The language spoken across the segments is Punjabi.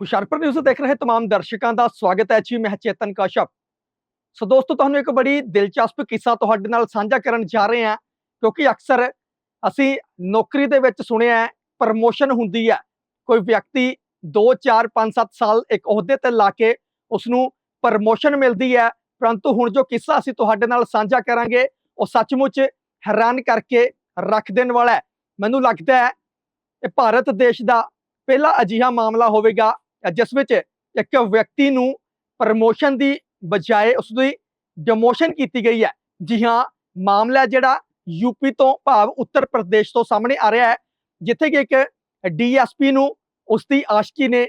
ਹੁਸ਼ਿਆਰਪੁਰ ਨਿਊਜ਼ ਦੇਖ ਰਹੇ तमाम ਦਰਸ਼ਕਾਂ ਦਾ ਸਵਾਗਤ ਹੈ ਜੀ ਮੈਂ ਚੇਤਨ ਕਸ਼ਪ ਸੋ ਦੋਸਤੋ ਤੁਹਾਨੂੰ ਇੱਕ ਬੜੀ ਦਿਲਚਸਪ ਕਿੱਸਾ ਤੁਹਾਡੇ ਨਾਲ ਸਾਂਝਾ ਕਰਨ ਜਾ ਰਹੇ ਹਾਂ ਕਿਉਂਕਿ ਅਕਸਰ ਅਸੀਂ ਨੌਕਰੀ ਦੇ ਵਿੱਚ ਸੁਣਿਆ ਹੈ ਪ੍ਰਮੋਸ਼ਨ ਹੁੰਦੀ ਹੈ ਕੋਈ ਵਿਅਕਤੀ 2 4 5 7 ਸਾਲ ਇੱਕ ਅਹੁਦੇ ਤੇ ਲਾ ਕੇ ਉਸ ਨੂੰ ਪ੍ਰਮੋਸ਼ਨ ਮਿਲਦੀ ਹੈ ਪਰੰਤੂ ਹੁਣ ਜੋ ਕਿੱਸਾ ਅਸੀਂ ਤੁਹਾਡੇ ਨਾਲ ਸਾਂਝਾ ਕਰਾਂਗੇ ਉਹ ਸੱਚਮੁੱਚ ਹੈਰਾਨ ਕਰਕੇ ਰੱਖ ਦੇਣ ਵਾਲਾ ਹੈ ਮੈਨੂੰ ਲੱਗਦਾ ਹੈ ਇਹ ਭਾਰਤ ਦੇਸ਼ ਦਾ ਪਹਿਲਾ ਅਜਿਹਾ ਮਾਮਲਾ ਹੋਵੇਗਾ ਅ, ਜਿਸ ਵਿੱਚ ਇੱਕ ਵਿਅਕਤੀ ਨੂੰ ਪ੍ਰਮੋਸ਼ਨ ਦੀ ਬਜਾਏ ਉਸ ਦੀ ਡਿਮੋਸ਼ਨ ਕੀਤੀ ਗਈ ਹੈ। ਜੀ ਹਾਂ, ਮਾਮਲਾ ਹੈ ਜਿਹੜਾ ਯੂਪੀ ਤੋਂ ਭਾਵ ਉੱਤਰ ਪ੍ਰਦੇਸ਼ ਤੋਂ ਸਾਹਮਣੇ ਆ ਰਿਹਾ ਹੈ, ਜਿੱਥੇ ਕਿ ਇੱਕ ਡੀਐਸਪੀ ਨੂੰ ਉਸ ਦੀ ਆਸ਼ਕੀ ਨੇ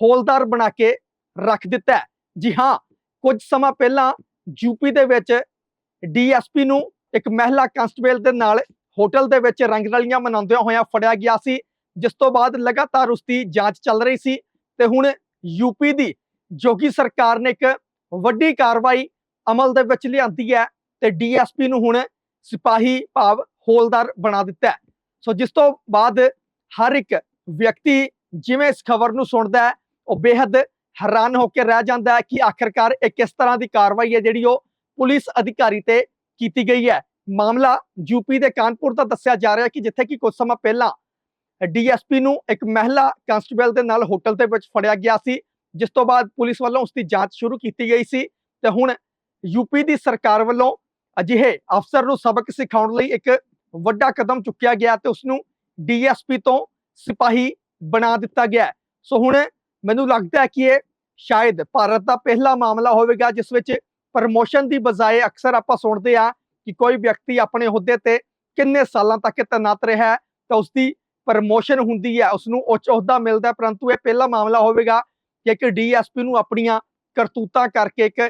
ਹੋਲਦਾਰ ਬਣਾ ਕੇ ਰੱਖ ਦਿੱਤਾ ਹੈ। ਜੀ ਹਾਂ, ਕੁਝ ਸਮਾਂ ਪਹਿਲਾਂ ਯੂਪੀ ਦੇ ਵਿੱਚ ਡੀਐਸਪੀ ਨੂੰ ਇੱਕ ਮਹਿਲਾ ਕਾਂਸਟੇਬਲ ਦੇ ਨਾਲ ਹੋਟਲ ਦੇ ਵਿੱਚ ਰੰਗਰਲੀਆਂ ਮਨਾਉਂਦਿਆਂ ਹੋਇਆਂ ਫੜਿਆ ਗਿਆ ਸੀ, ਜਿਸ ਤੋਂ ਬਾਅਦ ਲਗਾਤਾਰ ਉਸ ਦੀ ਜਾਂਚ ਚੱਲ ਰਹੀ ਸੀ। ਤੇ ਹੁਣ ਯੂਪੀ ਦੀ ਜੋਗੀ ਸਰਕਾਰ ਨੇ ਇੱਕ ਵੱਡੀ ਕਾਰਵਾਈ ਅਮਲ ਦੇ ਵਿੱਚ ਲਿਆਂਦੀ ਹੈ ਤੇ ਡੀਐਸਪੀ ਨੂੰ ਹੁਣ ਸਿਪਾਹੀ ਭਾਵ ਹੋਲਦਾਰ ਬਣਾ ਦਿੱਤਾ ਹੈ। ਸੋ ਜਿਸ ਤੋਂ ਬਾਅਦ ਹਰ ਇੱਕ ਵਿਅਕਤੀ ਜਿਵੇਂ ਇਸ ਖਬਰ ਨੂੰ ਸੁਣਦਾ ਹੈ, ਉਹ ਬੇहद ਹੈਰਾਨ ਹੋ ਕੇ ਰਹਿ ਜਾਂਦਾ ਹੈ ਕਿ ਆਖਰਕਾਰ ਇਹ ਕਿਸ ਤਰ੍ਹਾਂ ਦੀ ਕਾਰਵਾਈ ਹੈ ਜਿਹੜੀ ਉਹ ਪੁਲਿਸ ਅਧਿਕਾਰੀ ਤੇ ਕੀਤੀ ਗਈ ਹੈ। ਮਾਮਲਾ ਯੂਪੀ ਦੇ ਕਾਨਪੁਰ ਦਾ ਦੱਸਿਆ ਜਾ ਰਿਹਾ ਹੈ ਕਿ ਜਿੱਥੇ ਕਿ ਕੁਝ ਸਮਾਂ ਪਹਿਲਾਂ ਡੀਐਸਪੀ ਨੂੰ ਇੱਕ ਮਹਿਲਾ ਕਾਂਸਟੇਬਲ ਦੇ ਨਾਲ ਹੋਟਲ ਦੇ ਵਿੱਚ ਫੜਿਆ ਗਿਆ ਸੀ, ਜਿਸ ਤੋਂ ਬਾਅਦ ਪੁਲਿਸ ਵੱਲੋਂ ਉਸ ਦੀ ਜਾਂਚ ਸ਼ੁਰੂ ਕੀਤੀ ਗਈ ਸੀ ਤੇ ਹੁਣ ਯੂਪੀ ਦੀ ਸਰਕਾਰ ਵੱਲੋਂ ਅਜਿਹੇ ਅਫਸਰ ਨੂੰ ਸਬਕ ਸਿਖਾਉਣ ਲਈ ਇੱਕ ਵੱਡਾ ਕਦਮ ਚੁੱਕਿਆ ਗਿਆ ਤੇ ਉਸ ਨੂੰ ਡੀਐਸਪੀ ਤੋਂ ਸਿਪਾਹੀ ਬਣਾ ਦਿੱਤਾ ਗਿਆ ਸੋ ਹੁਣ ਮੈਨੂੰ ਲੱਗਦਾ ਹੈ ਕਿ ਇਹ ਸ਼ਾਇਦ ਭਾਰਤ ਦਾ ਪਹਿਲਾ ਮਾਮਲਾ ਹੋਵੇਗਾ, ਜਿਸ ਵਿੱਚ ਪ੍ਰਮੋਸ਼ਨ ਦੀ ਬਜਾਏ ਅਕਸਰ ਆਪਾਂ ਸੁਣਦੇ ਆ ਕਿ ਕੋਈ ਵਿਅਕਤੀ ਆਪਣੇ ਅਹੁਦੇ ਤੇ ਕਿੰਨੇ ਸਾਲਾਂ ਤੱਕ ਤੈਨਾਤ ਰਿਹਾ ਤਾਂ ਉਸ ਦੀ ਪ੍ਰਮੋਸ਼ਨ ਹੁੰਦੀ ਹੈ ਉਸ ਨੂੰ ਉੱਚ ਅਹੁਦਾ ਮਿਲਦਾ ਪਰੰਤੂ ਇਹ ਪਹਿਲਾ ਮਾਮਲਾ ਹੋਵੇਗਾ ਕਿ ਇੱਕ ਡੀਐਸਪੀ ਨੂੰ ਆਪਣੀਆਂ ਕਰਤੂਤਾਂ ਕਰਕੇ ਇੱਕ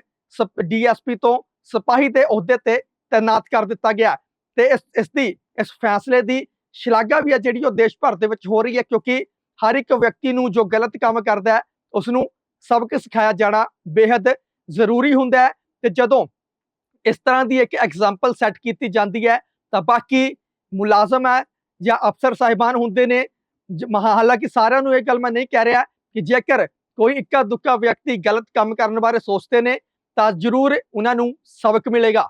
ਡੀਐਸਪੀ ਤੋਂ ਸਿਪਾਹੀ ਦੇ ਅਹੁਦੇ ਤੇ ਤੈਨਾਤ ਕਰ ਦਿੱਤਾ ਗਿਆ ਹੈ। ਤੇ ਇਸ ਇਸ ਦੀ, ਇਸ ਫੈਸਲੇ ਦੀ ਸ਼ਲਾਘਾ ਵੀ ਹੈ ਜਿਹੜੀ ਉਹ ਦੇਸ਼ ਭਰ ਦੇ ਵਿੱਚ ਹੋ ਰਹੀ ਹੈ, ਕਿਉਂਕਿ ਹਰ ਇੱਕ ਵਿਅਕਤੀ ਨੂੰ ਜੋ ਗਲਤ ਕੰਮ ਕਰਦਾ ਹੈ ਉਸ ਨੂੰ ਸਬਕ ਸਿਖਾਇਆ ਜਾਣਾ ਬੇहद ਜ਼ਰੂਰੀ ਹੁੰਦਾ ਹੈ ਤੇ ਜਦੋਂ ਇਸ ਤਰ੍ਹਾਂ ਦੀ ਇੱਕ ਐਗਜ਼ਾਮਪਲ ਸੈੱਟ ਕੀਤੀ ਜਾਂਦੀ ਹੈ, ਤਾਂ ਬਾਕੀ ਮੁਲਾਜ਼ਮ ਹੈ ਜਾਂ ਅਫਸਰ ਸਾਹਿਬਾਨ ਹੁੰਦੇ ਨੇ ਹਾਲਾਂਕਿ ਸਾਰਿਆਂ ਨੂੰ ਇਹ ਗੱਲ ਮੈਂ ਨਹੀਂ ਕਹਿ ਰਿਹਾ ਕਿ ਜੇਕਰ ਕੋਈ ਇੱਕਾ ਦੁੱਕਾ ਵਿਅਕਤੀ ਗਲਤ ਕੰਮ ਕਰਨ ਬਾਰੇ ਸੋਚਦੇ ਨੇ, ਤਾਂ ਜ਼ਰੂਰ ਉਹਨਾਂ ਨੂੰ ਸਬਕ ਮਿਲੇਗਾ।